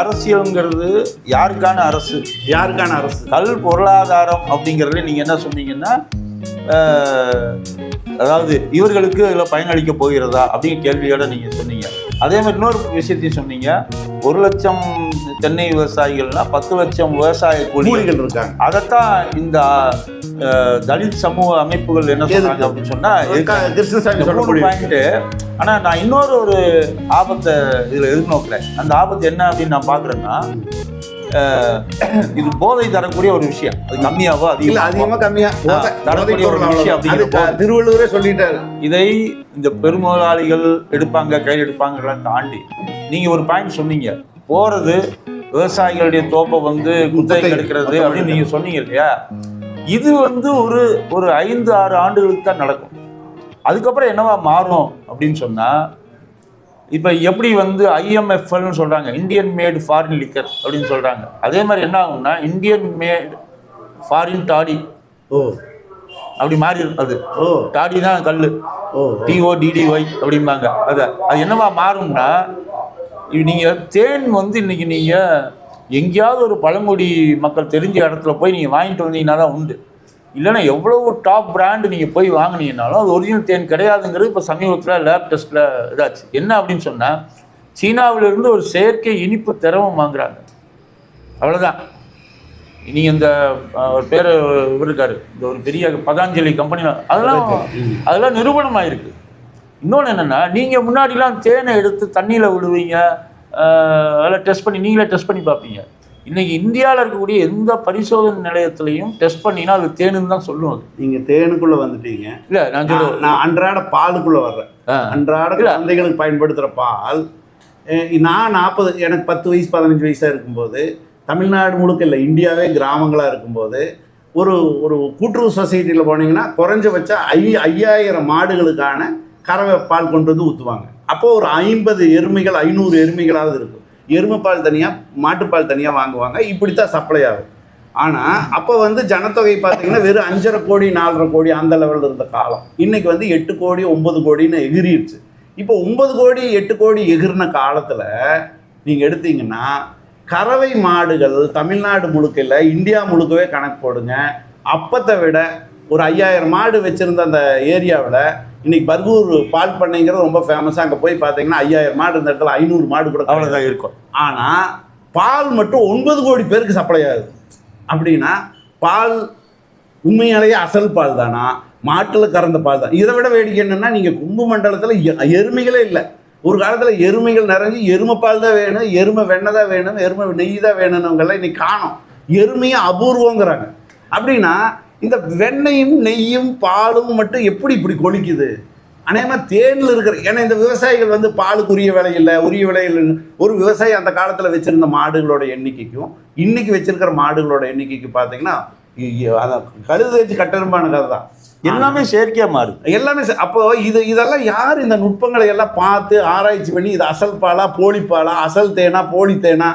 அரசியல்ங்கிறது யாருக்கான அரசு? யாருக்கான அரசு? கல் பொருளாதாரம் அப்படிங்கிறதுல நீங்க என்ன சொன்னீங்கன்னா அதாவது இவர்களுக்கு இதில் பயனளிக்க போகிறதா அப்படிங்கிற கேள்வியோட நீங்க சொன்னீங்க. அதே மாதிரி இன்னொரு விஷயத்தையும் சொன்னீங்க. ஒரு லட்சம் தென்னை விவசாயிகள்னா பத்து லட்சம் விவசாய கூலிகள் இருக்காங்க. அதைத்தான் இந்த தலித் சமூக அமைப்புகள் என்ன சொல்றாங்க அப்படின்னு சொன்னா கிருஷ்ணசாமி பாயிண்ட் ஆனா நான் இன்னொரு ஒரு ஆபத்தை இதுல எதிர்நோக்குறேன் அந்த ஆபத்து என்ன அப்படின்னு நான் பாக்குறேன்னா இது போதை தரக்கூடிய ஒரு விஷயம். அது கம்மியாவோ இல்ல அதிகமாக அதிகமா கம்மியா. தரக்கூடிய ஒரு விஷயம் அவ்வளவுதான். அது அப்படிங்கிற போது. திருவள்ளுவரே சொல்லிட்டாரு. இதை இந்த பெருமுதலாளிகள் எடுப்பாங்க கையில் எடுப்பாங்கலாம் தாண்டி நீங்க ஒரு பாயிண்ட் சொன்னீங்க. போறது விவசாயிகளுடைய தோப்பை வந்து குத்தகை. எடுக்கிறது அப்படின்னு நீங்க சொன்னீங்க இல்லையா? இது வந்து ஒரு ஒரு ஐந்து ஆறு ஆண்டுகளுக்கு தான் நடக்கும். அதுக்கப்புறம் என்னவா மாறும் அப்படின்னு சொன்னா இப்போ எப்படி வந்து ஐஎம்எஃப்எல்னு சொல்றாங்க இந்தியன் மேட் ஃபாரின் லிக்கர் அப்படின்னு சொல்றாங்க. அதே மாதிரி என்ன ஆகும்னா இந்தியன் மேட் ஃபாரின் டாடி ஓ. அப்படி மாறி அது. ஓ. டாடி தான் கல் ஓ. டிஓடிடிஒய் அப்படிம்பாங்க. அதை அது என்னவா மாறும்னா நீங்கள் தேன் வந்து இன்னைக்கு நீங்கள் எங்கேயாவது ஒரு பழங்குடி மக்கள் தெரிஞ்ச இடத்துல போய் நீங்கள் வாங்கிட்டு வந்தீங்கன்னா தான் உண்டு. இல்லைன்னா எவ்வளவு டாப் பிராண்டு நீங்கள் போய் வாங்குனீங்கனாலும் அது ஒரிஜினல் தேன் கிடையாதுங்கிறது இப்போ சமீபத்தில் லேப் டெஸ்ட்டில் இதாச்சு. என்ன அப்படின்னு சொன்னால் சீனாவிலிருந்து ஒரு செயற்கை இனிப்பு திரவம் வாங்குறாங்க. அவ்வளோதான் நீங்கள் இந்த ஒரு பேர் இவர் இருக்காரு. இந்த ஒரு பெரிய பதாஞ்சலி கம்பெனி அதெல்லாம் அதெல்லாம் நிரூபணம் ஆயிருக்கு இன்னொன்று என்னென்னா நீங்கள் முன்னாடிலாம் தேனை எடுத்து தண்ணியில் விடுவீங்க. அதெல்லாம் டெஸ்ட் பண்ணி நீங்களே டெஸ்ட் பண்ணி பார்ப்பீங்க. இன்னைக்கு இந்தியாவில் இருக்கக்கூடிய எந்த பரிசோதனை நிலையத்திலையும் டெஸ்ட் பண்ணினா அது தேனுன்னு தான் சொல்லும் அது நீங்க தேனுக்குள்ள வந்துட்டீங்க. இல்லை நான் சொல்லுவேன் நான் அன்றாட பாலுக்குள்ள வர்றேன். அன்றாட. குழந்தைகளுக்கு பயன்படுத்துகிற பால். நான் நாற்பது எனக்கு பத்து வயசு பதினஞ்சு வயசாக இருக்கும்போது தமிழ்நாடு முழுக்க இல்லை இந்தியாவே கிராமங்களாக இருக்கும்போது ஒரு ஒரு கூட்டுறவு சொசைட்டியில் போனீங்கன்னா குறைஞ்சபட்சம் ஐ ஐயாயிரம் மாடுகளுக்கான கறவை பால் கொண்டு வந்து ஊற்றுவாங்க அப்போது ஒரு ஐம்பது எருமைகள் ஐநூறு எருமைகளாவது இருக்கும். எருமைப்பால் தனியாக மாட்டுப்பால் தனியாக வாங்குவாங்க. இப்படி தான் சப்ளை ஆகும். ஆனால் அப்போ வந்து ஜனத்தொகை பார்த்தீங்கன்னா வெறும் அஞ்சரை கோடி நாலரை கோடி அந்த லெவலில் இருந்த காலம். இன்னைக்கு வந்து எட்டு கோடி ஒம்பது கோடின்னு எகிரிடுச்சு. இப்போ ஒன்பது கோடி எட்டு கோடி எகிர்ன காலத்தில் நீங்கள் எடுத்தீங்கன்னா கறவை மாடுகள் தமிழ்நாடு முழுக்க இந்தியா முழுக்கவே கணக்கு போடுங்க. அப்பத்தை விட ஒரு ஐயாயிரம் மாடு வச்சுருந்த அந்த ஏரியாவில் இன்னைக்கு பர்கூர் பால் பண்ணைங்கிறது ரொம்ப ஃபேமஸாக அங்கே போய் பார்த்தீங்கன்னா ஐயாயிரம் மாடு இருந்த இடத்துல ஐநூறு மாடு கூட. அவ்வளோதான் இருக்கும். ஆனால் பால் மட்டும் ஒன்பது கோடி பேருக்கு சப்ளை ஆகுது. அப்படின்னா பால் உண்மையாலேயே அசல் பால் தானா? மாட்டில் கறந்த பால் தான். இதை விட வேடிக்கை என்னன்னா நீங்கள் கும்பு மண்டலத்தில் எருமைகளே இல்லை. ஒரு காலத்தில் எருமைகள் நிறைஞ்சு எருமை பால் தான் வேணும் எருமை வெண்ணெய் தான் வேணும் எருமை நெய் தான் வேணும்னுங்கெல்லாம் இன்னைக்கு காணும். எருமையும் அபூர்வங்கிறாங்க. அப்படின்னா இந்த வெண்ணெயும் நெய்யும் பாலும் மட்டும் எப்படி இப்படி கொலிக்குது அநேகமாக தேனில் இருக்கிற ஏன்னா இந்த விவசாயிகள் வந்து பாலுக்கு உரிய விலை இல்லை உரிய விலை இல்லைன்னு ஒரு விவசாயி அந்த காலத்தில் வச்சுருந்த மாடுகளோட எண்ணிக்கைக்கும் இன்னைக்கு வச்சிருக்கிற மாடுகளோட எண்ணிக்கைக்கு பார்த்தீங்கன்னா அதான் கழுது வச்சு கட்டெரும்பான கதை தான் எல்லாமே செயற்கையாக மாறுது எல்லாமே அப்போ இது இதெல்லாம் யார் இந்த நுட்பங்களை எல்லாம் பார்த்து ஆராய்ச்சி பண்ணி இது அசல் பாலா போலி பாலா அசல் தேனா போலி தேனா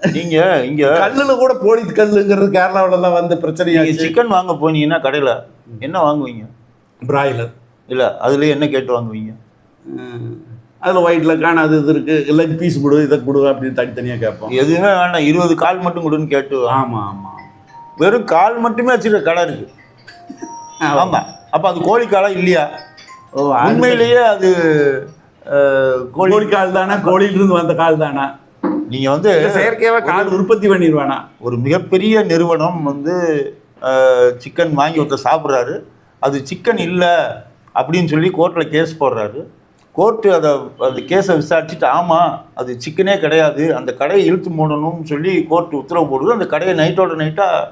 நீங்க இங்க கல்லுல கூட போலி கல்லுங்கிறது கேரளாவுல தான் வந்து பிரச்சனையாச்சு. சிக்கன் வாங்க போனீங்கன்னா கடையில என்ன வாங்குவீங்க? பிராய்லர் இல்ல அதுல என்ன கேட்டு வாங்குவீங்க? அதில் ஒயிட் லெக்கான அது இது இருக்கு. லெக் பீஸ் கொடு இதை கொடு அப்படின்னு தனித்தனியாக கேட்போம். எதுவுமே வேண்டாம் இருபது கால் மட்டும் கொடுன்னு கேட்டு. ஆமாம் ஆமாம் வெறும் கால் மட்டுமே வச்சிருக்க கடை இருக்கு. ஆமா. அப்ப அது கோழி காலம் இல்லையா உண்மையிலேயே அது அஹ், கோழி கோழி கால் தானே? கோழியிலிருந்து வந்த கால் தானே? நீங்க வந்து செயற்கையாகவே கால் உற்பத்தி பண்ணிடுவானா? ஒரு மிகப்பெரிய நிறுவனம் வந்து சிக்கன் வாங்கி ஒருத்தர் சாப்பிட்றாரு. அது சிக்கன் இல்லை அப்படின்னு சொல்லி கோர்ட்டில் கேஸ் போடுறாரு. கோர்ட்டு அதை அந்த கேஸை விசாரிச்சுட்டு ஆமாம் அது சிக்கனே கிடையாது. அந்த கடையை இழுத்து மூடணும்னு சொல்லி கோர்ட் உத்தரவு போடுது. அந்த கடையை நைட்டோட நைட்டாக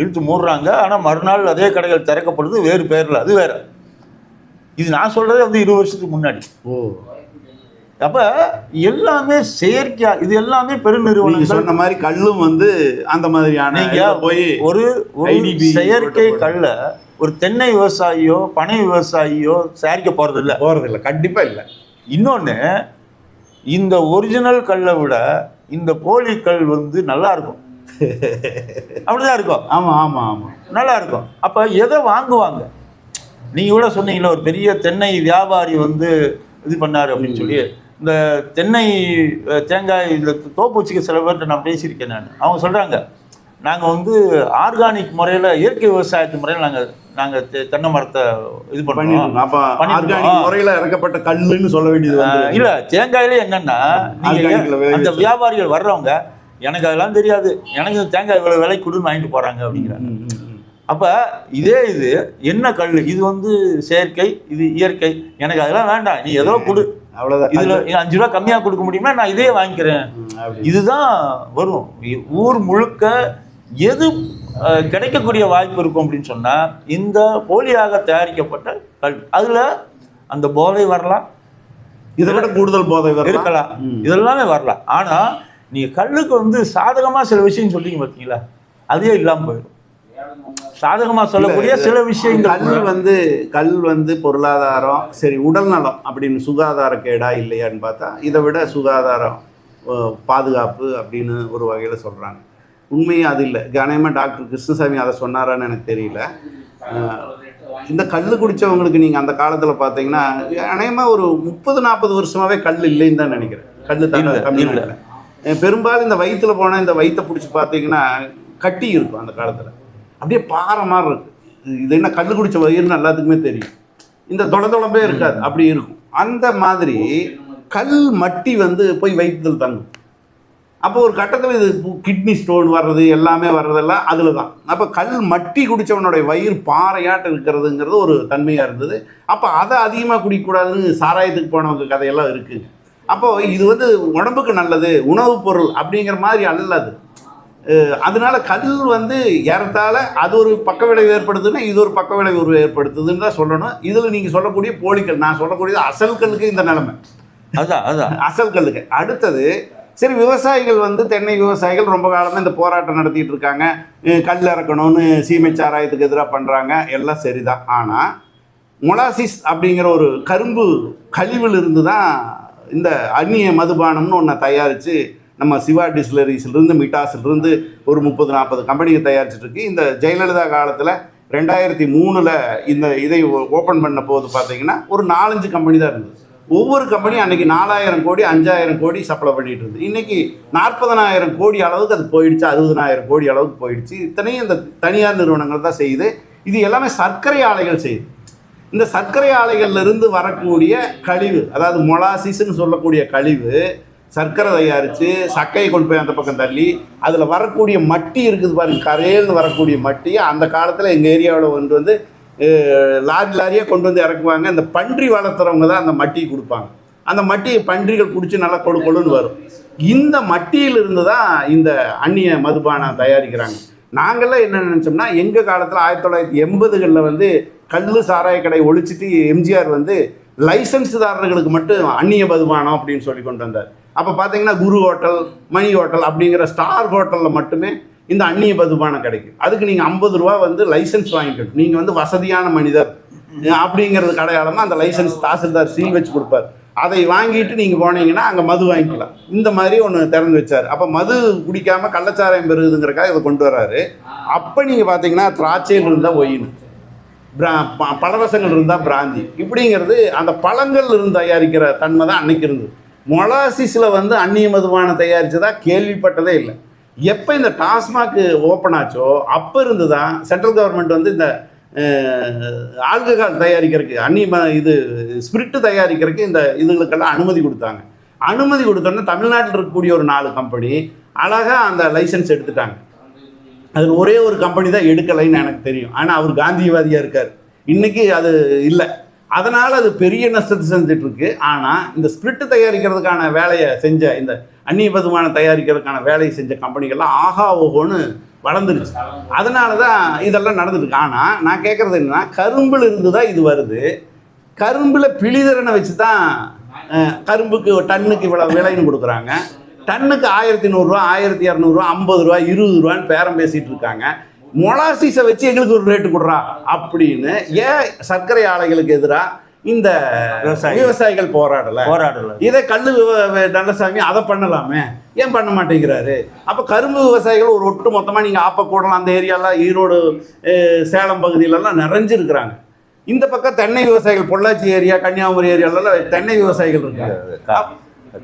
இழுத்து மூடுறாங்க. ஆனால் மறுநாள் அதே கடைகள் திறக்கப்படுது. வேறு பேரில். அது வேற. இது நான் சொல்கிறதே வந்து இருபது வருஷத்துக்கு முன்னாடி. ஓ அப்போ எல்லாமே செயற்கையா இது எல்லாமே நீங்க பெருநிறுவனங்கள் சொன்ன மாதிரி கல்லும் வந்து அந்த மாதிரியான போய் ஒரு செயற்கை கல்ல ஒரு தென்னை விவசாயியோ பனை விவசாயியோ தயாரிக்க போறது இல்ல போறது இல்லை கண்டிப்பா இல்லை. இன்னொன்னு இந்த ஒரிஜினல் கல்லை விட இந்த போலி கல் வந்து நல்லா இருக்கும். அப்படிதான் இருக்கும். ஆமா ஆமா ஆமா. நல்லா இருக்கும். அப்ப எதை வாங்குவாங்க? நீங்க கூட சொன்னீங்களா ஒரு பெரிய தென்னை வியாபாரி வந்து இது பண்ணாரு அப்படின்னு சொல்லி. இந்த தென்னை தேங்காய் இந்த தோப்பு வச்சுக்க சில பேர்கிட்ட நான் பேசியிருக்கேன் நான் அவங்க சொல்கிறாங்க நாங்கள் வந்து ஆர்கானிக் முறையில் இயற்கை விவசாயத்து முறையில் நாங்கள் நாங்கள் தென்னை மரத்தை இது. ஆர்கானிக் முறையில இறக்கப்பட்ட கல்லுன்னு சொல்ல வேண்டியது இல்ல தேங்காயிலே என்னன்னா ஆர்கானிக்ல நீங்க விளைவிச்சு. அந்த வியாபாரிகள் வர்றவங்க எனக்கு அதெல்லாம் தெரியாது எனக்கு தேங்காய் இவ்வளவு விலை கொடுன்னு வாங்கிட்டு போறாங்க அப்படிங்கிறாங்க. அப்ப இதே இது என்ன கல் இது வந்து செயற்கை இது இயற்கை எனக்கு அதெல்லாம் வேண்டாம் நீ ஏதோ கொடு அவ்வளவுதான். இதுல அஞ்சு ரூபா கம்மியா கொடுக்க முடியுமா நான் இதே வாங்கிக்கிறேன். இதுதான் வரும். ஊர் முழுக்க எது கிடைக்கக்கூடிய வாய்ப்பு இருக்கும் அப்படின்னு சொன்னா இந்த போலியாக தயாரிக்கப்பட்ட கல் அதுல அந்த போதை வரலாம். இதை விட கூடுதல் போதை இருக்கலாம். இதெல்லாமே வரலாம். ஆனா நீங்க கல்லுக்கு வந்து சாதகமா சில விஷயம் சொல்றீங்க பார்த்தீங்களா அதே இல்லாம போயிடும். சாதகமா சொல்லக்கூடிய சில விஷயங்கள். கல் வந்து கல் வந்து பொருளாதாரம் சரி உடல் நலம் அப்படின்னு சுகாதார கேடா இல்லையான்னு பார்த்தா இதை விட சுகாதாரம் பாதுகாப்பு அப்படின்னு ஒரு வகையில் சொல்கிறாங்க உண்மையும் அது இல்லை. கணேமா டாக்டர் கிருஷ்ணசாமி அதை சொன்னாரான்னு எனக்கு தெரியல. இந்த கல் குடித்தவங்களுக்கு நீங்கள் அந்த காலத்தில் பார்த்தீங்கன்னா அநேகமாக ஒரு முப்பது நாற்பது வருஷமாவே கல் இல்லைன்னு தான் நினைக்கிறேன். கல் இல்ல. தமிழ்நாட்டில் பெரும்பாலும் இந்த வயிற்றுல போனால் இந்த வயிற்றை பிடிச்சி பார்த்தீங்கன்னா கட்டி இருக்கும் அந்த காலத்தில். அப்படியே பாறை மாதிரி இருக்கு. இது என்ன கல் குடிச்ச வயிறுன்னு எல்லாத்துக்குமே தெரியும். இந்த தொலை தொலைப்பே இருக்காது. அப்படி இருக்கும். அந்த மாதிரி கல் மட்டி வந்து போய் வயிற்றுல தங்கும். அப்போ ஒரு கட்டத்தில் இது கிட்னி ஸ்டோன் வர்றது எல்லாமே வர்றதெல்லாம் அதில் தான் அப்போ கல் மட்டி குடித்தவனுடைய வயிறு பாறையாட்டம் இருக்கிறதுங்கிறது ஒரு தன்மையாக இருந்தது. அப்போ அதை அதிகமாக குடிக்கக்கூடாதுன்னு சாராயத்துக்கு போனவங்க கதையெல்லாம் இருக்குது அப்போ இது வந்து உடம்புக்கு நல்லது உணவுப் பொருள் அப்படிங்கிற மாதிரி அல்ல அது. அஹ் அதனால கல் வந்து ஏறத்தாழ அது ஒரு பக்க விளைவு ஏற்படுத்துதுன்னா இது ஒரு பக்க விளைவு ஒரு ஏற்படுத்துதுன்னு தான் சொல்லணும். இதில் நீங்கள் சொல்லக்கூடிய போலிக்கல் நான் சொல்லக்கூடியது அசல் கல்லுக்கு இந்த நிலைமை. அதான் அதான். அசல் கல்லுக்கு. அடுத்தது சரி விவசாயிகள் வந்து தென்னை விவசாயிகள் ரொம்ப காலமாக இந்த போராட்டம் நடத்திட்டு இருக்காங்க. கல் இறக்கணும்னு சீமை சாராயத்துக்கு எதிராக பண்ணுறாங்க எல்லாம் சரிதான். ஆனால் மொலாசிஸ் அப்படிங்கிற ஒரு கரும்பு கழிவில் இருந்து தான் இந்த அந்நிய மதுபானம்னு ஒன்றை தயாரித்து நம்ம சிவா டிஸ்லரிஸ்லேருந்து மிட்டாஸ்லேருந்து ஒரு முப்பது நாற்பது கம்பெனியை தயாரிச்சிட்ருக்கு. இந்த ஜெயலலிதா காலத்தில் ரெண்டாயிரத்தி மூணில் இந்த இதை ஓப்பன் பண்ண போது பார்த்தீங்கன்னா ஒரு நாலஞ்சு கம்பெனி தான் இருந்தது. ஒவ்வொரு கம்பெனியும் அன்றைக்கி நாலாயிரம் கோடி அஞ்சாயிரம் கோடி சப்ளை பண்ணிட்டு இருந்தது. இன்றைக்கி நாற்பதனாயிரம் கோடி அளவுக்கு அது போயிடுச்சு அறுபதனாயிரம் கோடி அளவுக்கு போயிடுச்சு. இத்தனையும் இந்த தனியார் நிறுவனங்கள் தான் செய்யுது. இது எல்லாமே சர்க்கரை ஆலைகள் செய்யுது. இந்த சர்க்கரை ஆலைகள்லேருந்து வரக்கூடிய கழிவு அதாவது மொலாசிஸ்ன்னு சொல்லக்கூடிய கழிவு சர்க்கரை தயாரித்து சக்கையை கொண்டு போய் அந்த பக்கம் தள்ளி அதில் வரக்கூடிய மட்டி இருக்குது பாருங்க கரையல்னு வரக்கூடிய மட்டி அந்த காலத்தில் எங்கள் ஏரியாவில் வந்து வந்து லாரி லாரியாக கொண்டு வந்து இறக்குவாங்க. அந்த பன்றி வளர்த்துறவங்க தான் அந்த மட்டி கொடுப்பாங்க. அந்த மட்டியை பன்றிகள் குடிச்சு நல்லா கொடு கொழுன்னு வரும். இந்த மட்டியிலிருந்து தான் இந்த அந்நிய மதுபானம் தயாரிக்கிறாங்க. நாங்கள்லாம் என்ன நினச்சோம்னா எங்கள் காலத்தில் ஆயிரத்தி தொள்ளாயிரத்தி எண்பதுகளில் வந்து கல் சாராய கடை ஒழிச்சிட்டு எம்ஜிஆர் வந்து லைசன்ஸ்தாரர்களுக்கு மட்டும் அந்நிய மதுபானம் அப்படின்னு சொல்லி கொண்டு வந்தார். அப்போ பார்த்தீங்கன்னா குரு ஹோட்டல் மணி ஹோட்டல் அப்படிங்கிற ஸ்டார் ஹோட்டலில் மட்டுமே இந்த அந்நிய மதுபானம் கிடைக்கும். அதுக்கு நீங்கள் ஐம்பது ரூபா வந்து லைசன்ஸ் வாங்கிக்கணும். நீங்கள் வந்து வசதியான மனிதர். அப்படிங்கிறது அடையாளமாக அந்த லைசன்ஸ் தாசில்தார் சீல் வச்சு கொடுப்பார். அதை வாங்கிட்டு நீங்கள் போனீங்கன்னா அங்கே மது வாங்கிக்கலாம். இந்த மாதிரி ஒன்று திறந்து வச்சார். அப்போ மது குடிக்காமல் கள்ளச்சாராயம் பெறுதுங்கிறக்காக இதை கொண்டு வராரு. அப்போ நீங்கள் பார்த்தீங்கன்னா திராட்சையில் இருந்தால் ஒயின். பிரா ப- பழரசங்கள் இருந்தால் பிராந்தி. இப்படிங்கிறது அந்த பழங்கள் இருந்து தயாரிக்கிற தன்மை தான் அன்னைக்கு இருந்தது. மொலாசிஸில் வந்து அந்நிய மதுபானம் தயாரித்ததா கேள்விப்பட்டதே இல்லை. எப்போ இந்த டாஸ்மாக் ஓப்பன் ஆச்சோ அப்போ இருந்து தான் சென்ட்ரல் கவர்மெண்ட் வந்து இந்த ஆல்கஹால் தயாரிக்கிறதுக்கு அந்நிய ம- இது ஸ்பிரிட்டு தயாரிக்கிறதுக்கு இந்த இதுகளுக்கெல்லாம் அனுமதி கொடுத்தாங்க. அனுமதி கொடுத்தோன்னே தமிழ்நாட்டில் இருக்கக்கூடிய ஒரு நாலு கம்பெனி அழகாக அந்த லைசன்ஸ் எடுத்துட்டாங்க. அதில் ஒரே ஒரு கம்பெனி தான் எடுக்கலைன்னு எனக்கு தெரியும். ஆனால் அவர் காந்தியவாதியாக இருக்கார். இன்றைக்கி அது இல்லை. அதனால் அது பெரிய நஷ்டத்தை செஞ்சுட்டு இருக்கு ஆனால் இந்த ஸ்பிரிட் தயாரிக்கிறதுக்கான வேலையை செஞ்ச இந்த அந்நிய பதுமானம் தயாரிக்கிறதுக்கான வேலையை செஞ்ச கம்பெனிகள்லாம் ஆஹா ஓஹோன்னு வளர்ந்துருச்சு. அதனால தான் இதெல்லாம் நடந்துருக்கு. ஆனால் நான் கேட்குறது என்னன்னா கரும்பில் இருந்து தான் இது வருது. கரும்பில் பிழிதரனை வச்சு தான் கரும்புக்கு டன்னுக்கு இவ்வளோ விலைன்னு கொடுக்குறாங்க. டன்னுக்கு ஆயிரத்தி நூறுரூவா ஆயிரத்தி இரநூறுவா ஐம்பது ரூபா இருபது ரூபான்னு பேரம் பேசிகிட்டு இருக்காங்க. மொலாசிஸை வச்சு எங்களுக்கு ஒரு ரேட்டு கொடுறா. அப்படின்னு ஏன் சர்க்கரை ஆலைகளுக்கு எதிராக இந்த விவசாயிகள். போராடலை? போராடல. இதை வே- நல்லசாமி அதை பண்ணலாமே? ஏன் பண்ண மாட்டேங்கிறாரு? அப்போ கரும்பு விவசாயிகள் ஒரு ஒட்டு மொத்தமாக நீங்கள் ஆப்பக்கூடலாம் அந்த ஏரியாலாம் ஈரோடு சேலம் பகுதியிலலாம் நிறைஞ்சிருக்கிறாங்க. இந்த பக்கம் தென்னை விவசாயிகள் பொள்ளாச்சி ஏரியா கன்னியாகுமரி ஏரியாலலாம் தென்னை விவசாயிகள் இருக்காங்க.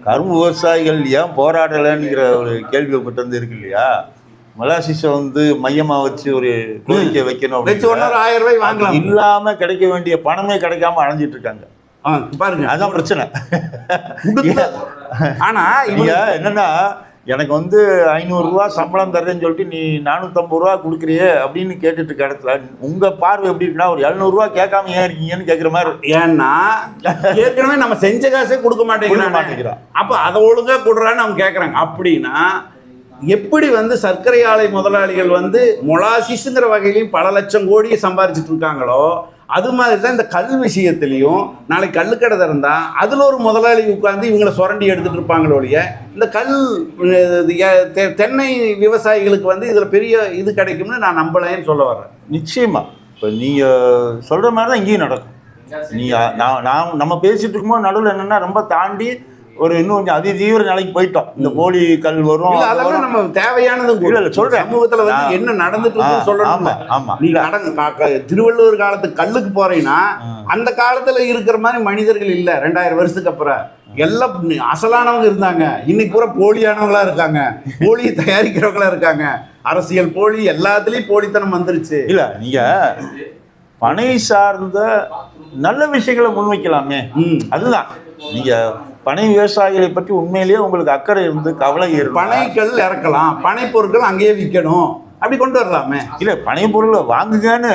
கரும்பு விவசாயிகள் ஏன் போராடலைங்கிற ஒரு கேள்வி வந்து இருக்கு இல்லையா? மொலாசிஸை வந்து மையமா வச்சு ஒரு கோரிக்கை வைக்கணும் ஆயிரம் ரூபாய் வாங்கலாம். இல்லாம கிடைக்க வேண்டிய பணமே கிடைக்காம அலைஞ்சிட்டு இருக்காங்க. பாருங்க. அதான் பிரச்சனை. ஆனா இவங்க என்னன்னா எனக்கு வந்து ஐநூறுரூவா சம்பளம் தர்றேன்னு சொல்லிட்டு நீ நானூற்றம்பது ரூபா கொடுக்குறியே அப்படின்னு கேட்டுட்டு இருக்க இடத்துல உங்க பார்வை எப்படி இருக்குன்னா ஒரு எழுநூறுவா கேட்காம ஏன் இருக்கீங்கன்னு கேட்குற மாதிரி ஏன்னா ஏற்கனவே நம்ம செஞ்ச காசே கொடுக்க மாட்டேங்கிறான். மாட்டேங்கிறான். அப்ப அதை ஒழுங்கா கொடுறான்னு அவங்க கேட்கறாங்க அப்படின்னா எப்படி வந்து சர்க்கரை ஆலை முதலாளிகள் வந்து மொலாசிஸுங்கிற வகையிலையும் பல லட்சம் கோடியை சம்பாரிச்சிட்டு இருக்காங்களோ அது மாதிரி தான் இந்த கல் விஷயத்துலையும் நாளைக்கு கல்லுக்கடை திறந்தால் அதில் ஒரு முதலாளி உட்கார்ந்து இவங்களை சுரண்டி எடுத்துகிட்டு இருப்பாங்களோ ஒழிய இந்த கல் இது, தெ- தென்னை விவசாயிகளுக்கு வந்து இதில் பெரிய இது கிடைக்கும்னு நான் நம்பலைன்னு சொல்ல வர்றேன். நிச்சயமாக இப்போ நீங்கள் சொல்கிற மாதிரி தான் இங்கேயும் நடக்கும். நீங்க நான் நான் நம்ம பேசிகிட்டு இருக்கும்போது நடுவில் என்னென்னா ரொம்ப தாண்டி ஒரு இன்னும் கொஞ்சம் அதி தீவிர நிலைக்கு போயிட்டோம். இந்த போலி கல் வரும் அதெல்லாம். நம்ம தேவையானதும் கூட. இல்ல, இல்ல, சொல்றேன். சமூகத்துல வந்து என்ன நடந்துட்டு சொல்லணும் ஆமா. நீ கா- திருவள்ளுவர் காலத்துக்கு கல்லுக்கு போறீங்கன்னா அந்த காலத்துல இருக்கிற மாதிரி மனிதர்கள் இல்ல. ரெண்டாயிரம் வருஷத்துக்கு அப்புறம். எல்லாம் அசலானவங்க இருந்தாங்க. இன்னைக்கு பூரா போலியானவங்களா இருக்காங்க. போலியை தயாரிக்கிறவங்களா இருக்காங்க. அரசியல் போலி எல்லாத்துலயும் போலித்தனம் வந்துருச்சு. இல்ல நீங்க பனை சார்ந்த நல்ல விஷயங்களை முன்வைக்கலாமே. அதுதான். நீங்க பனை விவசாயிகளை பற்றி உண்மையிலேயே உங்களுக்கு அக்கறை இருந்து கவலை இருந்து பனைக்கல் இறக்கலாம். பனை பொருட்கள் அங்கேயே விற்கணும். அப்படி கொண்டு வரலாமே. இல்ல பனை பொருளை வாங்குங்கன்னு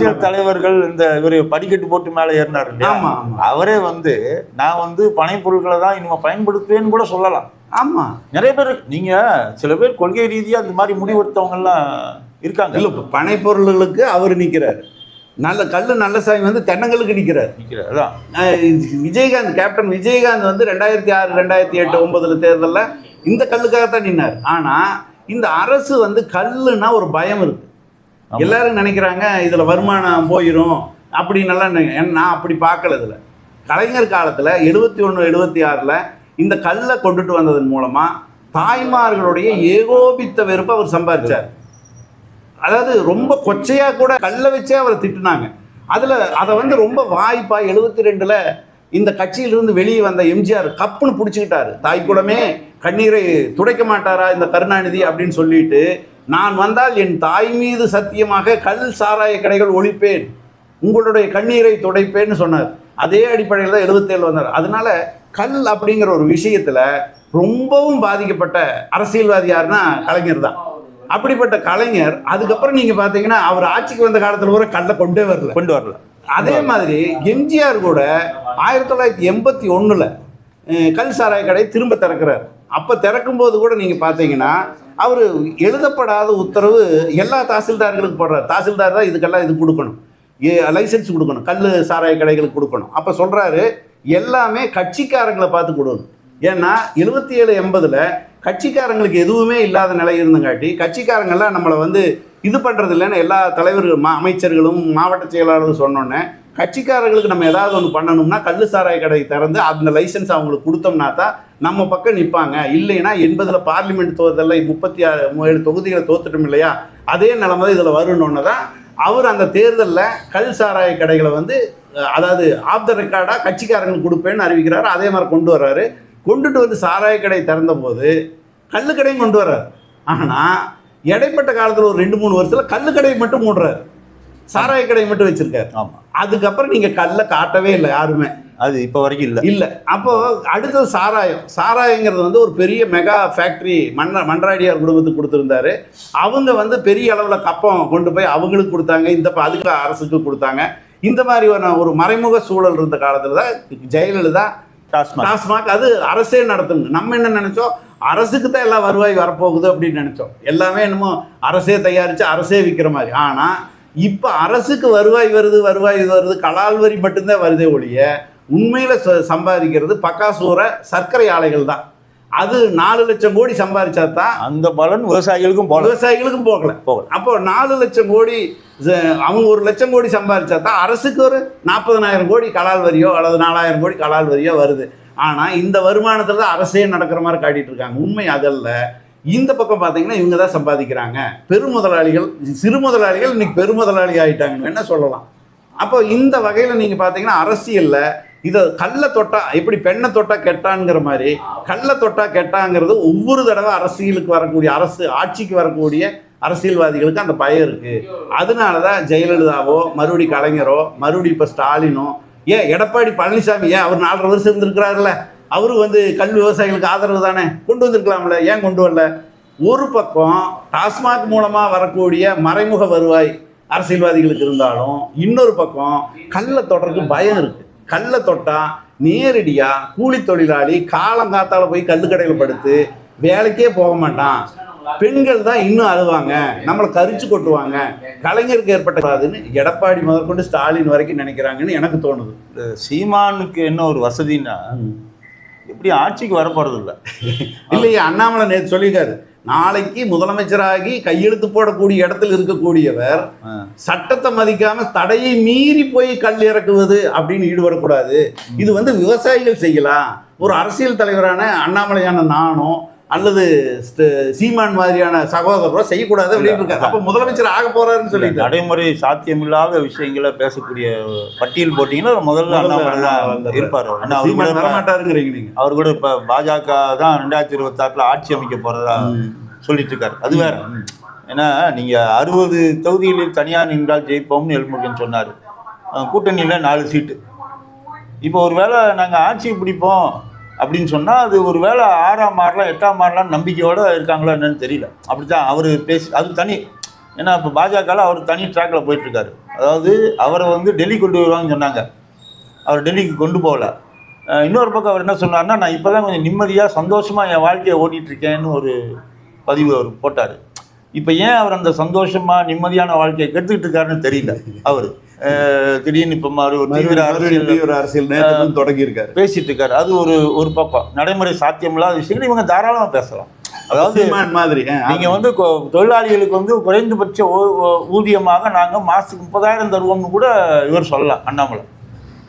பண்ணலாம். தலைவர்கள் இந்த இவரு படிக்கட்டு போட்டு மேல ஏறினார் இல்லையா. அவரே வந்து நான் வந்து பனை பொருட்களை தான் இனிமே பயன்படுத்துவேன்னு கூட சொல்லலாம். ஆமா. நிறைய பேர் நீங்க சில பேர் கொள்கை ரீதியா இந்த மாதிரி முடிவெடுத்தவங்க எல்லாம் இருக்காங்க. இல்ல பனை பொருள்களுக்கு அவர் நிக்கிறாரு. நல்ல கல்லு நல்ல சாமி வந்து தென்னங்களுக்கு நிக்கிறாரு. நிக்கிறேன். அதான். விஜயகாந்த் கேப்டன் விஜயகாந்த் வந்து ரெண்டாயிரத்தி ஆறு ரெண்டாயிரத்தி எட்டு ஒன்பதுல தேர்தல்ல இந்த கல்லுக்காகத்தான் நின்னார். ஆனா இந்த அரசு வந்து கல்லுன்னா ஒரு பயம் இருக்கு. எல்லாரும் நினைக்கிறாங்க இதுல வருமானம் போயிடும் அப்படின்னு எல்லாம் நினை- அப்படி பார்க்கல இதுல கலைஞர் காலத்துல எழுபத்தி ஒன்று எழுபத்தி ஆறுல இந்த கல்லை கொண்டுட்டு வந்ததன் மூலமா தாய்மார்களுடைய ஏகோபித்த வெறுப்பை அவர் சம்பாதிச்சார் அதாவது ரொம்ப கொச்சையாக கூட கல்லை வச்சே அவரை திட்டுனாங்க. அதில் அதை வந்து ரொம்ப வாய்ப்பாக எழுபத்தி ரெண்டில் இந்த கட்சியிலிருந்து வெளியே வந்த எம்ஜிஆர் கப்புன்னு பிடிச்சிக்கிட்டாரு. தாய் கூடமே கண்ணீரை துடைக்க மாட்டாரா இந்த கருணாநிதி அப்படின்னு சொல்லிட்டு நான் வந்தால் என் தாய் மீது சத்தியமாக கல் சாராய கடைகள் ஒழிப்பேன். உங்களுடைய கண்ணீரை துடைப்பேன்னு சொன்னார். அதே அடிப்படையில் தான் எழுபத்தேழு வந்தார். அதனால கல் அப்படிங்கிற ஒரு விஷயத்தில் ரொம்பவும் பாதிக்கப்பட்ட அரசியல்வாதி யாருன்னா கலைஞர் தான். அப்படிப்பட்ட கலைஞர் அதுக்கப்புறம் நீங்க பாத்தீங்கன்னா அவர் ஆட்சிக்கு வந்த காலத்துல கூட கல்லை கொண்டே வரல. கொண்டு வரல. அதே மாதிரி எம்ஜிஆர் கூட ஆயிரத்தி தொள்ளாயிரத்தி எண்பத்தி அஹ், கல் சாராய கடை திரும்ப திறக்கிறார். அப்ப திறக்கும் போது கூட நீங்க பாத்தீங்கன்னா அவர் எழுதப்படாத உத்தரவு எல்லா தாசில்தார்களுக்கு போடுறார். தாசில்தார் தான் இதுக்கெல்லாம் இது கொடுக்கணும். லைசன்ஸ் கொடுக்கணும். கல் சாராய கடைகளுக்கு கொடுக்கணும். அப்ப சொல்றாரு எல்லாமே கட்சிக்காரங்களை பார்த்து கொடுக்கணும். ஏன்னா எழுபத்தி ஏழு எண்பதுல கட்சிக்காரங்களுக்கு எதுவுமே இல்லாத நிலை இருந்தங்காட்டி கட்சிக்காரங்கள்லாம் நம்மளை வந்து இது பண்ணுறது இல்லைன்னு எல்லா தலைவர்கள் மா அமைச்சர்களும் மாவட்ட செயலாளரும் சொன்னோன்னே கட்சிக்காரர்களுக்கு நம்ம ஏதாவது ஒன்று பண்ணணும்னா கல் சாராய கடை திறந்து அந்த லைசன்ஸ் அவங்களுக்கு கொடுத்தோம்னா தான் நம்ம பக்கம் நிற்பாங்க இல்லைன்னா எண்பதில் பார்லிமெண்ட் தேர்தலில் முப்பத்தி ஆறு ஏழு தொகுதிகளை தோத்துட்டோம் இல்லையா? அதே நிலைமை தான் இதில் வரணுன்னு தான் அவர் அந்த தேர்தலில் கல் சாராய கடைகளை வந்து அதாவது ஆஃப் த ரெக்கார்டாக கட்சிக்காரங்களுக்கு கொடுப்பேன்னு அறிவிக்கிறாரு. அதே மாதிரி கொண்டு வர்றாரு. கொண்டுட்டு வந்து சாராய கடை திறந்த போது கல்லு கடையும் கொண்டு வர்றாரு. ஆனால் இடைப்பட்ட காலத்தில் ஒரு ரெண்டு மூணு வருஷத்தில் கல்லு கடையை மட்டும் மூடுறாரு. சாராய கடையை மட்டும் வச்சிருக்காரு. ஆமா. அதுக்கப்புறம் நீங்க கல்லை காட்டவே இல்லை யாருமே. அது இப்ப வரைக்கும் இல்ல. இல்ல. அப்போ அடுத்தது சாராயம். சாராயங்கிறது வந்து ஒரு பெரிய மெகா ஃபேக்டரி மன்ன மன்றாடியார் குடும்பத்துக்கு கொடுத்துருந்தாரு. அவங்க வந்து பெரிய அளவில் கப்பம் கொண்டு போய் அவங்களுக்கு கொடுத்தாங்க. இந்த அதுக்கு அரசுக்கு கொடுத்தாங்க. இந்த மாதிரி ஒரு ஒரு மறைமுக சூழல் இருந்த காலத்துல தான் ஜெயலலிதா டாஸ்மாக். அது அரசே நடத்துங்க நம்ம என்ன நினைச்சோம்? அரசுக்கு தான் எல்லாம் வருவாய் வரப்போகுது அப்படின்னு நினைச்சோம். எல்லாமே என்னமோ அரசே தயாரிச்சு அரசே விற்கிற மாதிரி. ஆனா இப்ப அரசுக்கு வருவாய் வருது வருவாய் வருது கலால் வரி மட்டும்தான் வருதே ஒழிய உண்மையில ச- சம்பாதிக்கிறது பக்காசூர சர்க்கரை ஆலைகள் தான். அது நாலு லட்சம் கோடி சம்பாதிச்சா தான் அந்த பலன் விவசாயிகளுக்கும் போல விவசாயிகளுக்கும் போகல. போகல. அப்போ நாலு லட்சம் கோடி அவங்க ஒரு லட்சம் கோடி சம்பாதிச்சா தான் அரசுக்கு ஒரு நாற்பதனாயிரம் கோடி கலால் வரியோ அல்லது நாலாயிரம் கோடி கலால் வரியோ வருது. ஆனால் இந்த வருமானத்தில் தான் அரசே நடக்கிற மாதிரி காட்டிட்டு இருக்காங்க. உண்மை அதல்ல. இந்த பக்கம் பார்த்தீங்கன்னா இவங்க தான் சம்பாதிக்கிறாங்க. பெருமுதலாளிகள் சிறு முதலாளிகள் இன்னைக்கு பெருமுதலாளி ஆயிட்டாங்க என்ன சொல்லலாம். அப்போ இந்த வகையில் நீங்கள் பார்த்தீங்கன்னா அரசியலில் இதை கல்லை தொட்டா எப்படி பெண்ணை தொட்டா கெட்டாங்கிற மாதிரி கல்ல தொட்டா கெட்டாங்கிறது ஒவ்வொரு தடவை அரசியலுக்கு வரக்கூடிய அரசு ஆட்சிக்கு வரக்கூடிய அரசியல்வாதிகளுக்கு அந்த பயம் இருக்குது அதனால தான் ஜெயலலிதாவோ மறுபடி கலைஞரோ மறுபடி இப்போ ஸ்டாலினோ ஏன் எடப்பாடி பழனிசாமி ஏன் அவர் நாலரை வருஷம் இருந்திருக்கிறாருல்ல? அவரு வந்து கல் விவசாயிகளுக்கு ஆதரவு தானே? கொண்டு வந்திருக்கலாம்ல ஏன் கொண்டு வரல? ஒரு பக்கம் டாஸ்மாக் மூலமாக வரக்கூடிய மறைமுக வருவாய் அரசியல்வாதிகளுக்கு இருந்தாலும் இன்னொரு பக்கம் கல்லை தொடர்றதுக்கு பயம் இருக்கு. கல்லை தொட்டா நேரடியாக கூலி தொழிலாளி காலங்காத்தால போய் கல்லுக்கடையில் படுத்து வேலைக்கே போக மாட்டான். பெண்கள் தான் இன்னும் அழுவாங்க. நம்மளை கரிச்சு கொட்டுவாங்க. கலைஞருக்கு ஏற்பட்டதுன்னு எடப்பாடி முதற்கொண்டு ஸ்டாலின் வரைக்கும் நினைக்கிறாங்கன்னு எனக்கு தோணுது. சீமானுக்கு என்ன ஒரு வசதின்னா எப்படி ஆட்சிக்கு வரப்போறது இல்ல இல்லையா அண்ணாமலை நேற்று சொல்லியிருக்காரு. நாளைக்கு முதலமைச்சராகி கையெழுத்து போடக்கூடிய இடத்துல இருக்கக்கூடியவர். சட்டத்தை மதிக்காம தடையை மீறி போய் கல் இறக்குவது அப்படின்னு ஈடுபடக்கூடாது. இது வந்து விவசாயிகள் செய்யலாம். ஒரு அரசியல் தலைவரான அண்ணாமலையான நானோ அல்லது சீமான் மாதிரியான சகோதரரோ செய்யக்கூடாது அப்படின்னு இருக்காரு. அப்ப முதலமைச்சர் ஆக போறாருன்னு சொல்லிட்டு. நடைமுறை சாத்தியமில்லாத விஷயங்களை பேசக்கூடிய பட்டியல் போட்டீங்கன்னா முதல்ல இருப்பார் சீமான் இப்ப- வரமாட்டாருங்கிறீங்க நீங்க. அவர் கூட இப்ப பாஜக தான் ரெண்டாயிரத்தி இருபத்தாறுல ஆட்சி அமைக்க போறதா சொல்லிட்டு இருக்காரு. அது வேற. ஏன்னா நீங்க அறுபது தொகுதிகளில் தனியார் நின்றால் ஜெயிப்போம்னு எல்முருகன் சொன்னாரு. கூட்டணியில நாலு சீட்டு. இப்போ ஒருவேளை நாங்க ஆட்சி பிடிப்போம் அப்படின்னு சொன்னால் அது ஒரு வேளை ஆறாம் மாறலாம் எட்டாம் மாறலாம் நம்பிக்கையோடு இருக்காங்களா என்னன்னு தெரியல. அப்படி தான் அவர் பேசி அது தனி ஏன்னா இப்போ பாஜகவில் அவர் தனி ட்ராக்கில் போயிட்டுருக்காரு. அதாவது அவரை வந்து டெல்லி கொண்டு வருவாங்கன்னு சொன்னாங்க. அவர் டெல்லிக்கு கொண்டு போகல. இன்னொரு பக்கம் அவர் என்ன சொன்னார்னா நான் இப்போ தான் கொஞ்சம் நிம்மதியாக சந்தோஷமாக என் வாழ்க்கையை ஓட்டிகிட்டு இருக்கேன்னு ஒரு பதிவு அவர் போட்டார். இப்போ ஏன் அவர் அந்த சந்தோஷமாக நிம்மதியான வாழ்க்கையை கெடுத்துக்கிட்டு இருக்காருன்னு தெரியல அவர். திடீர்னு இப்போ மாதிரி ஒரு தீவிர அரசியல் தீவிர அரசியல் தொடங்கி இருக்காரு பேசிட்டு இருக்காரு அது ஒரு ஒரு பக்கம். நடைமுறை சாத்தியமில்லாத விஷயங்கள். இவங்க தாராளமாக பேசலாம். அதாவது மாதிரி ஆ, நீங்க வந்து தொழிலாளிகளுக்கு வந்து குறைந்தபட்ச ஊதியமாக நாங்க மாசத்துக்கு முப்பதாயிரம் தருவோம்னு கூட இவர் சொல்லலாம் அண்ணாமலை.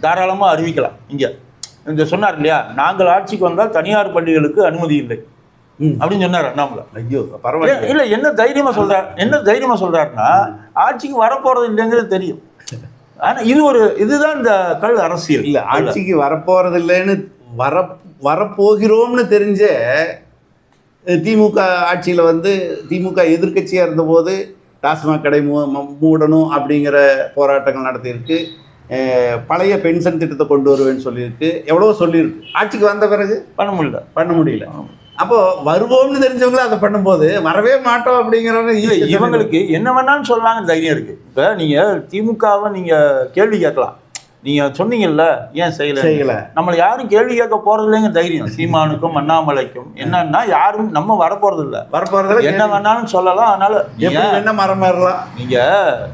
தாராளமா அறிவிக்கலாம். இங்க இந்த சொன்னார் இல்லையா? நாங்கள் ஆட்சிக்கு வந்தால் தனியார் பள்ளிகளுக்கு அனுமதி இல்லை. ம். அப்படின்னு சொன்னார் அண்ணாமலை. ஐயோ பரவாயில்ல இல்ல என்ன தைரியமா சொல்றார்? என்ன தைரியமா சொல்றாருன்னா ஆட்சிக்கு வரப்போறது இல்லைங்கிறது தெரியும். ஆனா இது ஒரு இதுதான் இந்த கல் அரசியல். இல்ல ஆட்சிக்கு வரப்போறது இல்லைன்னு வர வரப்போகிறோம்னு தெரிஞ்ச திமுக ஆட்சியில் வந்து திமுக எதிர்க்கட்சியாக இருந்தபோது டாஸ்மாக் கடை மூ மூடணும் அப்படிங்கிற போராட்டங்கள் நடத்தியிருக்கு. பழைய பென்ஷன் திட்டத்தை கொண்டு வருவேன்னு சொல்லியிருக்கு. எவ்வளவோ சொல்லியிருக்கு. ஆட்சிக்கு வந்த பிறகு? பண்ண முடியல. பண்ண முடியல. அப்போ வருவோம்னு தெரிஞ்சவங்களும் அதை பண்ணும்போது வரவே மாட்டோம் அப்படிங்கிறவங்க இல்ல இவங்களுக்கு என்ன வேணாலும் சொல்லலாங்க தைரியம் இருக்கு. இப்ப நீங்க திமுகவை நீங்க கேள்வி கேட்கலாம். நீங்க சொன்னீங்கல்ல ஏன் செய்யல? செய்யல. நம்மள யாரும் கேள்வி கேட்க போறது இல்லைங்க தைரியம். சீமானுக்கும் அண்ணாமலைக்கும். என்னன்னா யாரும் நம்ம வரப்போறது இல்ல வரப்போறதுல என்ன வேணாலும் சொல்லலாம். அதனால வேணா மரம் ஏறலாம் நீங்க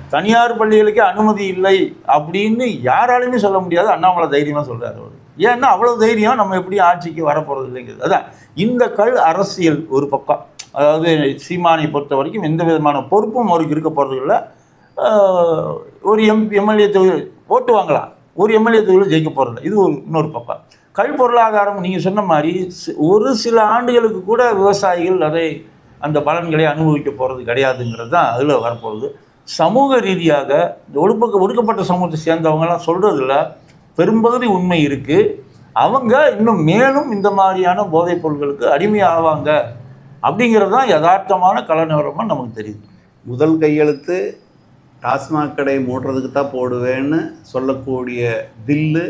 தனியார் பள்ளிகளுக்கு அனுமதி இல்லை அப்படின்னு யாராலுமே சொல்ல முடியாது. அண்ணாமலை தைரியமா சொல்றாரு அவரு. ஏன்னா அவ்வளவு தைரியம் நம்ம எப்படி ஆட்சிக்கு வரப்போறது இல்லைங்கிறது. அதான் இந்த கல் அரசியல் ஒரு பக்கம். அதாவது சீமானை பொறுத்த வரைக்கும் எந்த விதமான பொறுப்பும் அவருக்கு இருக்க போறது இல்லை. ஒரு எம் எம்எல்ஏ தொகுதி ஓட்டு வாங்கலாம் ஒரு எம்எல்ஏ தொகுதியில் ஜெயிக்க போகிறதில்ல இது ஒரு இன்னொரு பக்கம். கல் பொருளாதாரம் நீங்கள் சொன்ன மாதிரி ஒரு சில ஆண்டுகளுக்கு கூட விவசாயிகள் அதை அந்த பலன்களை அனுபவிக்க போகிறது கிடையாதுங்கிறது தான் அதில் வரப்போகுது. சமூக ரீதியாக இந்த ஒடுப்பக்க ஒடுக்கப்பட்ட சமூகத்தை சேர்ந்தவங்கலாம் சொல்கிறதில்ல பெரும்பகுதி உண்மை இருக்குது அவங்க இன்னும் மேலும் இந்த மாதிரியான போதைப் பொருட்களுக்கு அடிமையாவாங்க அப்படிங்கிறது தான் யதார்த்தமான கலநிலவரமாக நமக்கு தெரியுது. முதல் கையெழுத்து டாஸ்மாக் கடை மூடுறதுக்கு தான் போடுவேன்னு சொல்லக்கூடிய தில்லு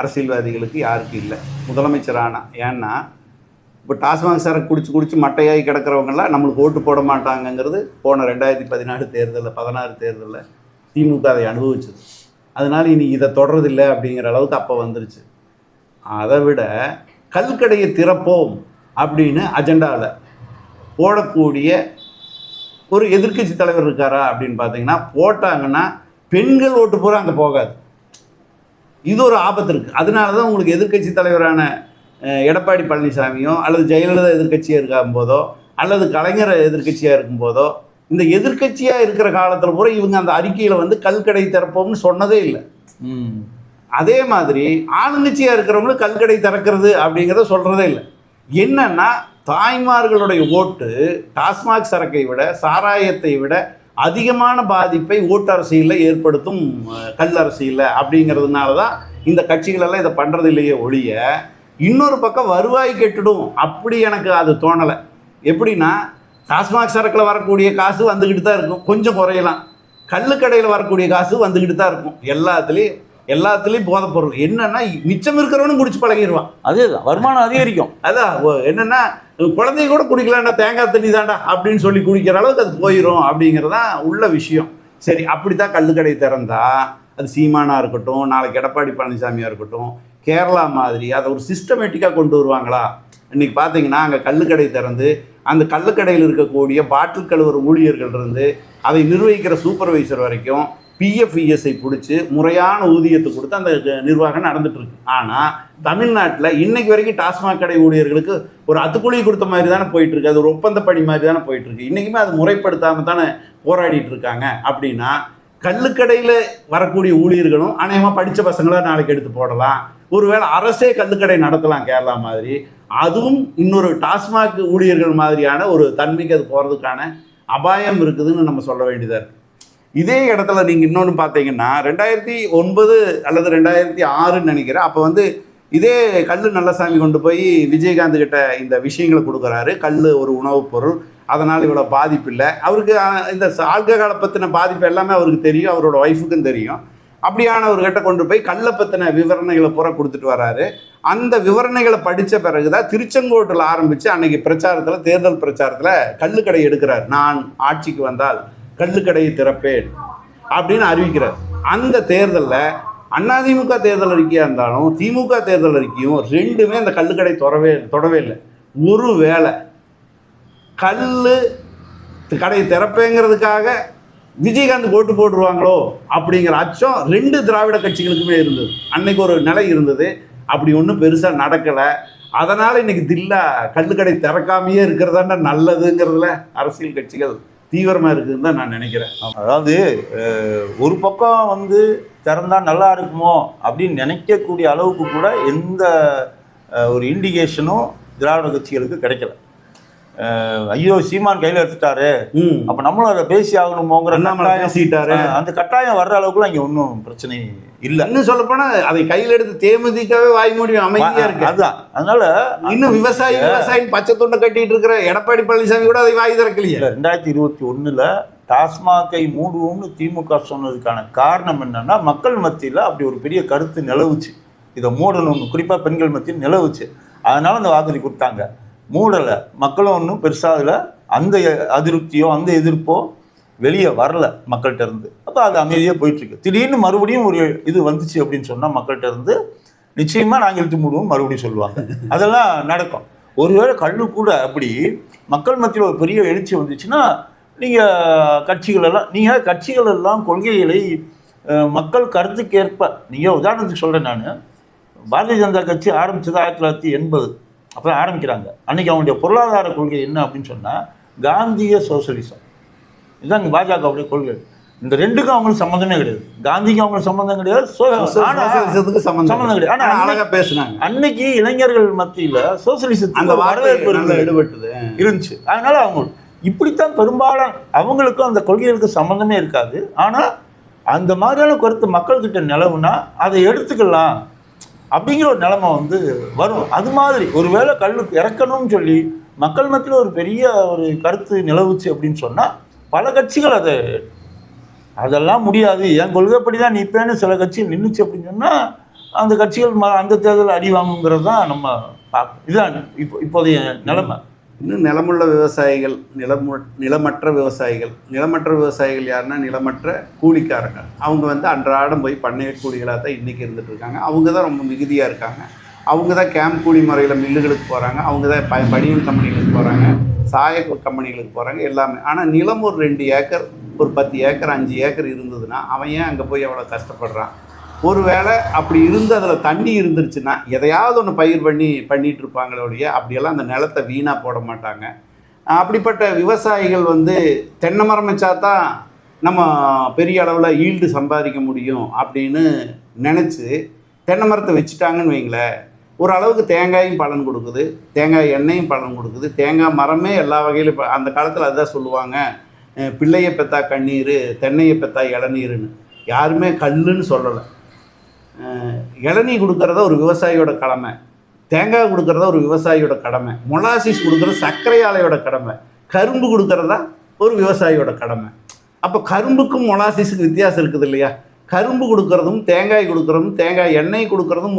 அரசியல்வாதிகளுக்கு யாருக்கும் இல்லை. முதலமைச்சரானா. ஏன்னா இப்போ டாஸ்மாக் சாரை குடிச்சு குடிச்சு மட்டையாகி கிடக்கிறவங்கெல்லாம் நம்மளுக்கு ஓட்டு போட மாட்டாங்கங்கிறது போன ரெண்டாயிரத்தி பதினாறு தேர்தலில் பதினாறு தேர்தலில் திமுக அதை அனுபவிச்சது. அதனால் இனி இதை தொடரதில்லை அப்படிங்கிற அளவுக்கு அப்போ வந்துருச்சு. அதை விட கல்கடையை திறப்போம் அப்படின்னு அஜெண்டாவில் போடக்கூடிய ஒரு எதிர்க்கட்சி தலைவர் இருக்காரா அப்படின்னு பார்த்தீங்கன்னா போட்டாங்கன்னா பெண்கள் ஓட்டு பூரா அங்கே போகாது. இது ஒரு ஆபத்து இருக்குது அதனால தான் உங்களுக்கு எதிர்க்கட்சி தலைவரான எடப்பாடி பழனிசாமியோ அல்லது ஜெயலலிதா எதிர்கட்சியாக இருக்கும் போதோ அல்லது கலைஞர் எதிர்க்கட்சியாக இருக்கும்போதோ இந்த எதிர்க்கட்சியாக இருக்கிற காலத்தில் பூரா இவங்க அந்த அறிக்கையில் வந்து கல்கடை திறப்போம்னு சொன்னதே இல்லை. அதே மாதிரி ஆளுங்கட்சியாக இருக்கிறவங்களும் கல்கடை திறக்கிறது அப்படிங்கிறத சொல்கிறதே இல்லை. என்னன்னா தாய்மார்களுடைய ஓட்டு டாஸ்மாக் சரக்கை விட சாராயத்தை விட அதிகமான பாதிப்பை ஓட்டு அரசியலில் ஏற்படுத்தும் அஹ், கல் அரசியலில் அப்படிங்கிறதுனால தான் இந்த கட்சிகளெல்லாம் இதை பண்ணுறது இல்லையே ஒழிய இன்னொரு பக்கம் வருவாய் கெட்டுடும். அப்படி எனக்கு அது தோணலை. எப்படின்னா டாஸ்மாக் சரக்கில் வரக்கூடிய காசு வந்துக்கிட்டு தான் இருக்கும். கொஞ்சம் குறையலாம். கள்ளுக்கடையில் வரக்கூடிய காசு வந்துக்கிட்டு தான் இருக்கும். எல்லாத்துலேயும் எல்லாத்துலேயும் போதைப் பொருள் என்னன்னா மிச்சம் இருக்கிறவனும் குடிச்சு பழகிடுவான் அதேதான். வருமானம் அதிகரிக்கும். அதான் என்னன்னா குழந்தைய கூட குடிக்கலாம்டா தேங்காய் தண்ணி தான்டா அப்படின்னு சொல்லி குடிக்கிற அளவுக்கு அது போயிடும் அப்படிங்கிறதான் உள்ள விஷயம். சரி அப்படித்தான் கள்ளுக்கடை திறந்தா அது சீமானா இருக்கட்டும் நாளைக்கு எடப்பாடி பழனிசாமியா இருக்கட்டும் கேரளா மாதிரி அதை ஒரு சிஸ்டமேட்டிக்காக கொண்டு வருவாங்களா? இன்றைக்கி பார்த்தீங்கன்னா அங்கே கல்லுக்கடை திறந்து அந்த கல்லுக்கடையில் இருக்கக்கூடிய பாட்டில் கழுவுற ஊழியர்கள் இருந்து அதை நிர்வகிக்கிற சூப்பர்வைசர் வரைக்கும் பிஎஃப்இஎஸ்ஐ பிடிச்சி முறையான ஊதியத்தை கொடுத்து அந்த நிர்வாகம் நடந்துட்டு ஆனால் தமிழ்நாட்டில் இன்னைக்கு வரைக்கும் டாஸ்மாக் கடை ஊழியர்களுக்கு ஒரு அத்துக்குழி கொடுத்த மாதிரி தானே போயிட்டுருக்கு. அது ஒரு ஒப்பந்த மாதிரி தானே போயிட்டுருக்கு. இன்றைக்குமே அது முறைப்படுத்தாமல் தானே போராடிட்டு இருக்காங்க. அப்படின்னா கல்லுக்கடையில் வரக்கூடிய ஊழியர்களும் அநேகமாக படித்த பசங்களாக நாளைக்கு எடுத்து போடலாம். ஒருவேளை அரசே கள்ளுக்கடை நடத்தலாம் கேரளா மாதிரி அதுவும் இன்னொரு டாஸ்மாக் ஊழியர்கள் மாதிரியான ஒரு தன்மைக்கு அது போகிறதுக்கான அபாயம் இருக்குதுன்னு நம்ம சொல்ல வேண்டியதாக இருக்குது இதே இடத்துல நீங்கள் இன்னொன்று பார்த்தீங்கன்னா ரெண்டாயிரத்தி ஒன்பது அல்லது ரெண்டாயிரத்தி ஆறுன்னு நினைக்கிறேன் அப்போ வந்து இதே கல் நல்லசாமி கொண்டு போய் விஜயகாந்த் கிட்ட இந்த விஷயங்களை கொடுக்குறாரு. கல் ஒரு உணவுப் பொருள் அதனால் இவ்வளோ பாதிப்பு இல்லை. அவருக்கு இந்த ஆல்கஹாலை பற்றின பாதிப்பு எல்லாமே அவருக்கு தெரியும் அவரோட ஒய்ஃபுக்கும் தெரியும். அப்படியானவர்கிட்ட கொண்டு போய் கல்லை பற்றின விவரணைகளை பூரா கொடுத்துட்டு வராரு. அந்த விவரணைகளை படித்த பிறகு தான் திருச்செங்கோட்டில் ஆரம்பித்து அன்னைக்கு பிரச்சாரத்தில் தேர்தல் பிரச்சாரத்தில் கள்ளுக்கடை எடுக்கிறார். நான் ஆட்சிக்கு வந்தால் கள்ளுக்கடையை திறப்பேன் அப்படின்னு அறிவிக்கிறார். அந்த தேர்தலில் அதிமுக தேர்தல் அறிக்கையாக இருந்தாலும் திமுக தேர்தல் அறிக்கையும் ரெண்டுமே அந்த கள்ளுக்கடை தொடவே தொடவே இல்லை. ஒரு வேளை கல் கடை திறப்பேங்கிறதுக்காக விஜயகாந்த் ஓட்டு போட்டுருவாங்களோ அப்படிங்கிற அச்சம் ரெண்டு திராவிட கட்சிகளுக்குமே இருந்தது. அன்னைக்கு ஒரு நிலை இருந்தது. அப்படி ஒன்றும் பெருசாக நடக்கலை. அதனால் இன்னைக்கு தில்லா கல்லுக்கடை திறக்காமையே இருக்கிறதாண்டா நல்லதுங்கிறதுல அரசியல் கட்சிகள் தீவிரமாக இருக்குதுன்னு தான் நான் நினைக்கிறேன். அதாவது ஒரு பக்கம் வந்து திறந்தால் நல்லா இருக்குமோ அப்படின்னு நினைக்கக்கூடிய அளவுக்கு கூட எந்த ஒரு இண்டிகேஷனும் திராவிட கட்சிகளுக்கு கிடைக்கல. ஐயோ சீமான் கையில் எடுத்துட்டாரு. அப்போ நம்மளும் அதை பேசி ஆகணுமோங்கிற பேசிட்டாரு. அந்த கட்டாயம் வர்ற அளவுக்குலாம் இங்கே ஒன்றும் பிரச்சனை இல்லை. இன்னும் சொல்ல போனா அதை கையில் எடுத்து தேமுதிகவே வாய் மூடி அமைதியா இருக்கு. அதுதான் அதனால இன்னும் விவசாயி விவசாயி பச்சை துண்டை கட்டிட்டு இருக்கிற எடப்பாடி பழனிசாமி கூட அதை வாய் திறக்கலையே. ரெண்டாயிரத்தி இருபத்தி ஒண்ணுல டாஸ்மாகை மூடுவோம்னு திமுக சொன்னதுக்கான காரணம் என்னன்னா மக்கள் மத்தியில் அப்படி ஒரு பெரிய கருத்து நிலவுச்சு. இதை மூடணும்னு குறிப்பா பெண்கள் மத்தியில் நிலவுச்சு. அதனால அந்த வாக்குறுதி கொடுத்தாங்க. மூடலை. மக்களும் ஒன்றும் பெருசாக அதில் அந்த அதிருப்தியோ அந்த எதிர்ப்போ வெளியே வரல மக்கள்கிட்ட இருந்து. அப்போ அது அமைதியாக போயிட்டுருக்கு. திடீர்னு மறுபடியும் ஒரு இது வந்துச்சு அப்படின்னு சொன்னால் மக்கள்கிட்ட இருந்து நிச்சயமாக நாங்கள் இழுத்து மூடுவோம் மறுபடியும் சொல்லுவாங்க. அதெல்லாம் நடக்கும். ஒருவேளை கல்லு கூட அப்படி மக்கள் மத்தியில் ஒரு பெரிய எழுச்சி வந்துச்சுன்னா நீங்கள் கட்சிகள் எல்லாம் நீங்கள் கட்சிகள் எல்லாம் கொள்கைகளை மக்கள் கருத்துக்கேற்ப நீங்கள் உதாரணத்துக்கு சொல்கிறேன் நான். பாரதிய ஜனதா கட்சி ஆரம்பித்தது ஆயிரத்தி தொள்ளாயிரத்தி எண்பது. அப்போ தான் ஆரம்பிக்கிறாங்க. அன்னைக்கு அவங்களுடைய பொருளாதார கொள்கை என்ன அப்படின்னு சொன்னால் காந்திய சோசலிசம். இதுதான் பாஜகவுடைய கொள்கை. இந்த ரெண்டுக்கும் அவங்களுக்கு சம்மந்தமே கிடையாது. காந்திக்கும் அவங்களுக்கு சம்மந்தம் கிடையாது சோ- ஆனா சோசியலிசத்துக்கு சம்பந்தம் சம்பந்தம் கிடையாது. ஆனா ஆனா அழகா பேசுனாங்க. அன்னைக்கு இளைஞர்கள் மத்தியில சோசியலிசத்துக்கு அந்த வரவேற்பு. எடுபட்டுது. இருந்துச்சு. அதனால அவங்க இப்படித்தான் பெரும்பாலான அவங்களுக்கும் அந்த கொள்கைகளுக்கு சம்மந்தமே இருக்காது. ஆனா அந்த மாதிரியான கருத்து மக்கள்கிட்ட நிலவுனா அதை எடுத்துக்கலாம். அப்படிங்கிற ஒரு நிலமை வந்து வரும். அது மாதிரி ஒருவேளை கல்லுக்கு இறக்கணும்னு சொல்லி மக்கள் மத்தியில் ஒரு பெரிய ஒரு கருத்து நிலவுச்சு அப்படின்னு சொன்னால் பல கட்சிகள் அதை அதெல்லாம் முடியாது. என் கொள்கைப்படி தான் நிற்பேன்னு சில கட்சிகள் நின்றுச்சு அப்படின்னு சொன்னால் அந்த கட்சிகள் ம- அந்த தேர்தல் அடி வாங்குங்கிறது தான் நம்ம பார்க்கணும். இதுதான் இப்போ இப்போதைய நிலைமை. இன்னும் நிலமுள்ள விவசாயிகள் நிலமு நிலமற்ற விவசாயிகள் நிலமற்ற விவசாயிகள் யாருன்னா நிலமற்ற கூலிக்காரங்க. அவங்க வந்து அன்றாடம் போய் பண்ணைய கூலிகளாக தான் இன்றைக்கி இருந்துட்டு இருக்காங்க. அவங்க தான் ரொம்ப மிகுதியாக இருக்காங்க. அவங்க தான் கேம்ப் கூலி முறையில் மில்லுகளுக்கு போகிறாங்க அவங்க தான் ப பனியன் கம்பெனிகளுக்கு போகிறாங்க சாய கம்பெனிகளுக்கு போகிறாங்க எல்லாமே. ஆனால் நிலம் ஒரு ரெண்டு ஏக்கர் ஒரு பத்து ஏக்கர் அஞ்சு ஏக்கர் இருந்ததுன்னா அவன் ஏன் அங்கே போய் அவ்வளோ கஷ்டப்படுறான்? ஒருவேளை அப்படி இருந்து அதில் தண்ணி இருந்துருச்சுன்னா எதையாவது ஒன்று பயிர் பண்ணி பண்ணிட்டு இருப்பாங்களே ஒழிய அப்படியெல்லாம் அந்த நிலத்தை வீணாக போட மாட்டாங்க. அப்படிப்பட்ட விவசாயிகள் வந்து தென்னை மரம் வச்சா தான் நம்ம பெரிய அளவில் ஈல்டு சம்பாதிக்க முடியும் அப்படின்னு நினச்சி தென்னை மரத்தை வச்சுட்டாங்கன்னு வைங்களேன் ஒரு அளவுக்கு தேங்காயும் பலன் கொடுக்குது. தேங்காய் எண்ணெயும் பலன் கொடுக்குது. தேங்காய் மரமே எல்லா வகையிலும் இப்போ அந்த காலத்தில் அதுதான் சொல்லுவாங்க. பிள்ளையை பெத்தா கண்ணீர் தென்னையை பெத்தா இளநீருன்னு. யாருமே கல்லுன்னு சொல்லலை. இளநீ கொடுக்கறத ஒரு விவசாயியோட கடமை. தேங்காய் கொடுக்கறத ஒரு விவசாயியோட கடமை. மொலாசிஸ் கொடுக்கறது சர்க்கரை ஆலையோட கடமை. கரும்பு கொடுக்கறதா ஒரு விவசாயியோட கடமை. அப்போ கரும்புக்கும் மொலாசிஸுக்கு வித்தியாசம் இருக்குது இல்லையா? கரும்பு கொடுக்கறதும் தேங்காய் கொடுக்கறதும் தேங்காய் எண்ணெய் கொடுக்கறதும்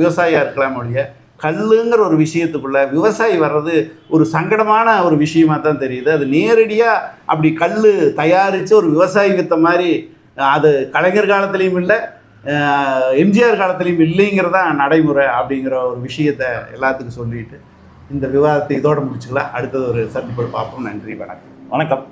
விவசாயியாக இருக்கலாம் ஒழிய கல்லுங்கிற ஒரு விஷயத்துக்குள்ள விவசாயி வர்றது ஒரு சங்கடமான ஒரு விஷயமா தான் தெரியுது. அது நேரடியாக அப்படி கல் தயாரித்து ஒரு விவசாயி வித்த மாதிரி அது கலைஞர் காலத்துலேயும் இல்லை எம்ஜிஆர் காலத்துலேயும் இல்லைங்கிறதா நடைமுறை அப்படிங்கிற ஒரு விஷயத்த எல்லாத்துக்கும் சொல்லிட்டு இந்த விவாதத்தை இதோட முடிச்சுக்கலாம். அடுத்தது ஒரு சந்திப்பு பார்ப்போம். நன்றி வணக்கம். வணக்கம்.